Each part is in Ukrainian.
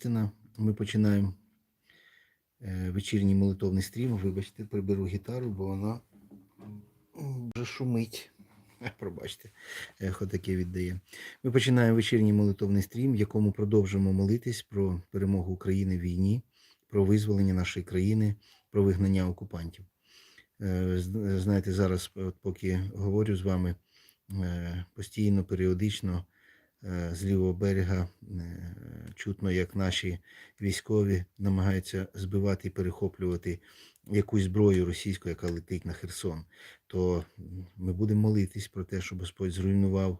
Істина, Ми починаємо е, вечірній молитовний стрім. Вибачте, приберу гітару, бо вона вже шумить. Е, Пробачте, ехо таке віддає. Ми починаємо вечірній молитовний стрім, в якому продовжимо молитись про перемогу України в війні, про визволення нашої країни, про вигнання окупантів. Е, Знаєте, зараз, поки говорю з вами, постійно, періодично з лівого берега е, чутно, як наші військові намагаються збивати і перехоплювати якусь зброю російську, яка летить на Херсон. То ми будемо молитись про те, щоб Господь зруйнував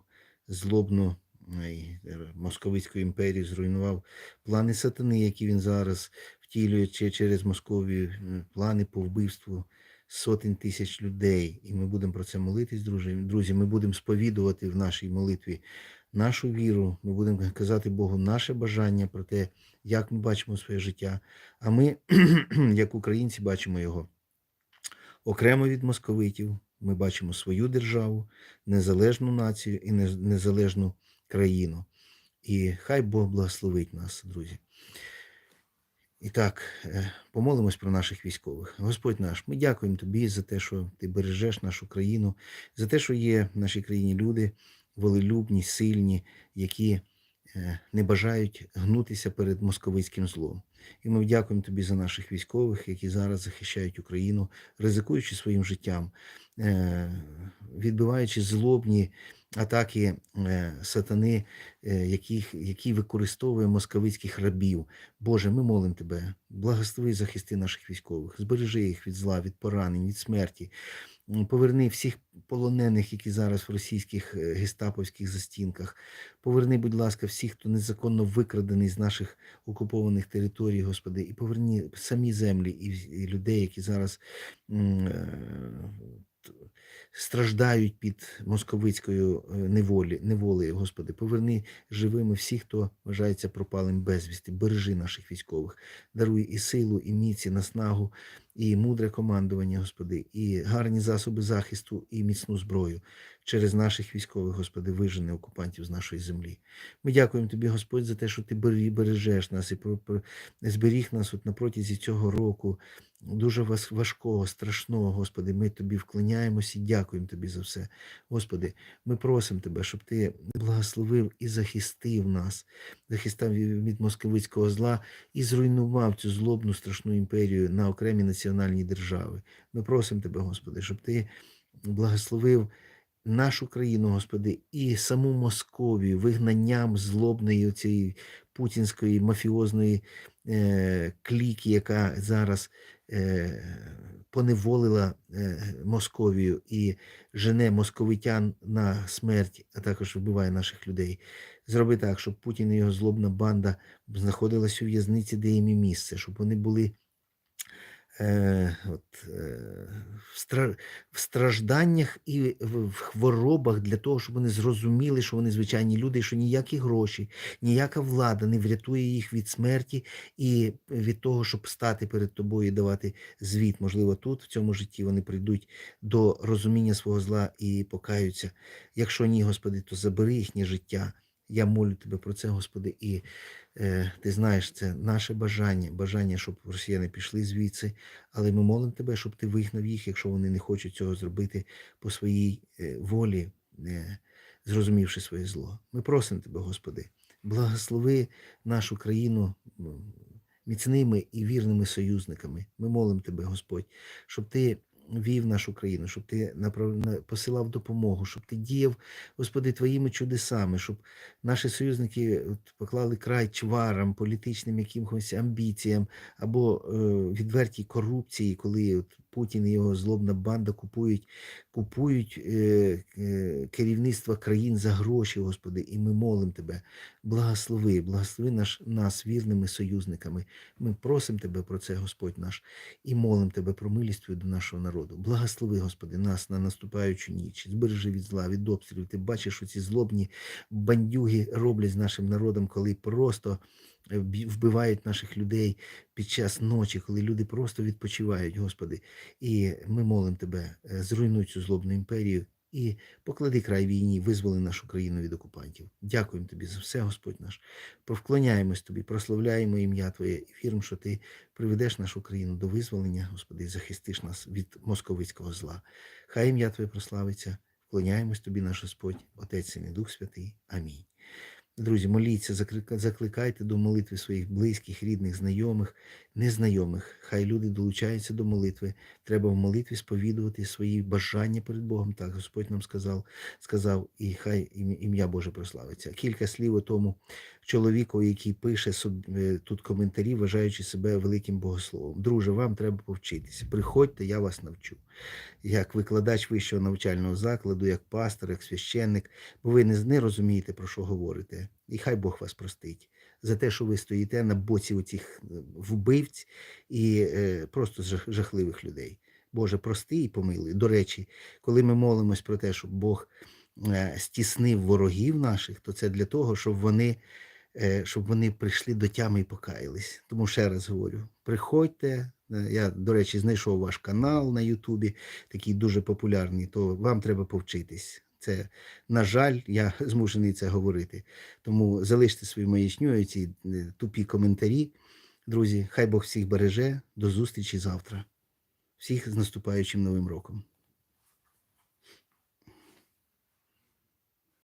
злобну е, е, московицьку імперію, зруйнував плани сатани, які він зараз втілює через Московію, плани по вбивству сотень тисяч людей. І ми будемо про це молитись, друзі. Друзі, ми будемо сповідувати в нашій молитві нашу віру. Ми будемо казати Богу наше бажання про те, як ми бачимо своє життя. А ми, як українці, бачимо його окремо від московитів. Ми бачимо свою державу, незалежну націю і незалежну країну. І хай Бог благословить нас, друзі. І так, е, помолимось про наших військових. Господь наш, ми дякуємо Тобі за те, що Ти бережеш нашу країну, за те, що є в нашій країні люди волелюбні, сильні, які е, не бажають гнутися перед московицьким злом. І ми дякуємо Тобі за наших військових, які зараз захищають Україну, ризикуючи своїм життям, е, відбиваючи злобні атаки е, сатани, яких, які використовує московицьких рабів. Боже, ми молимо Тебе, благослови захисти наших військових, збережи їх від зла, від поранень, від смерті. Поверни всіх полонених, які зараз в російських е, гестаповських застінках. Поверни, будь ласка, всіх, хто незаконно викрадений з наших окупованих територій, Господи, і поверни самі землі і, людей, які зараз е, страждають під московицькою е, неволі, неволею, Господи. Поверни живими всіх, хто вважається пропалим безвісти. Бережи наших військових, даруй і силу, і міць, і наснагу, і мудре командування, Господи, і гарні засоби захисту, і міцну зброю через наших військових, Господи, вижени окупантів з нашої землі. Ми дякуємо Тобі, Господь, за те, що Ти бережеш нас і зберіг нас от на протязі цього року. Дуже важкого, страшного, Господи, ми Тобі вклоняємося і дякуємо Тобі за все. Господи, ми просимо Тебе, щоб Ти благословив і захистив нас, захистив від московицького зла і зруйнував цю злобну страшну імперію на окремі національні держави. Ми просимо Тебе, Господи, щоб Ти благословив нашу країну, Господи, і саму Московію вигнанням злобної цієї путінської мафіозної е, кліки, яка зараз е, поневолила е, Московію і жене московитян на смерть, а також вбиває наших людей. Зроби так, щоб Путін і його злобна банда знаходилась у в'язниці, де їм і місце, щоб вони були е, от, е, в, стражданнях і в хворобах для того, щоб вони зрозуміли, що вони звичайні люди, і що ніякі гроші, ніяка влада не врятує їх від смерті і від того, щоб стати перед тобою і давати звіт. Можливо, тут, в цьому житті, вони прийдуть до розуміння свого зла і покаються. Якщо ні, Господи, то забери їхнє життя. Я молю тебе про це, Господи, і е, ти знаєш, це наше бажання, бажання, щоб росіяни пішли звідси, але ми молимо тебе, щоб ти вигнав їх, якщо вони не хочуть цього зробити по своїй е, волі, е, зрозумівши своє зло. Ми просимо тебе, Господи, благослови нашу країну міцними і вірними союзниками. Ми молимо тебе, Господь, щоб ти вів нашу країну, щоб ти направ... посилав допомогу, щоб ти діяв, Господи, твоїми чудесами, щоб наші союзники поклали край чварам, політичним якимось амбіціям або е, відвертій корупції, коли Путін і його злобна банда купують, купують е, е, керівництво країн за гроші, Господи, і ми молимо Тебе, благослови, благослови наш, нас вірними союзниками. Ми просимо Тебе про це, Господь наш, і молимо Тебе про милість до нашого народу. Благослови, Господи, нас на наступаючу ніч, збережи від зла, від обстрілів. Ти бачиш, що ці злобні бандюги роблять з нашим народом, коли просто вбивають наших людей під час ночі, коли люди просто відпочивають, Господи. І ми молимо Тебе, е, зруйнуй цю злобну імперію і поклади край війні, визволи нашу країну від окупантів. Дякуємо тобі за все, Господь наш. Провклоняємось тобі, прославляємо ім'я Твоє і віримо, що ти приведеш нашу країну до визволення, Господи, і захистиш нас від московицького зла. Хай ім'я Твоє прославиться. Вклоняємось тобі, наш Господь, Отець Син і Дух Святий. Амінь. Друзі, моліться, заклика- закликайте до молитви своїх близьких, рідних, знайомих, незнайомих. Хай люди долучаються до молитви. Треба в молитві сповідувати свої бажання перед Богом. Так Господь нам сказав, сказав, і хай ім'я Боже прославиться. Кілька слів у тому чоловіку, який пише е, тут коментарі, вважаючи себе великим богословом. Друже, вам треба повчитися. Приходьте, я вас навчу. Як викладач вищого навчального закладу, як пастор, як священник, бо ви не розумієте, про що говорите. І хай Бог вас простить за те, що ви стоїте на боці оцих е, вбивць і е, просто жахливих людей. Боже, прости і помилуй. До речі, коли ми молимось про те, щоб Бог е, стіснив ворогів наших, то це для того, щоб вони, е, щоб вони прийшли до тями і покаялись. Тому ще раз говорю: приходьте. е, Я, до речі, знайшов ваш канал на Ютубі, такий дуже популярний, то вам треба повчитись. Це, на жаль, я змушений це говорити. Тому залиште свою маячню ці е, тупі коментарі. Друзі, хай Бог всіх береже. До зустрічі завтра. Всіх з наступаючим новим роком.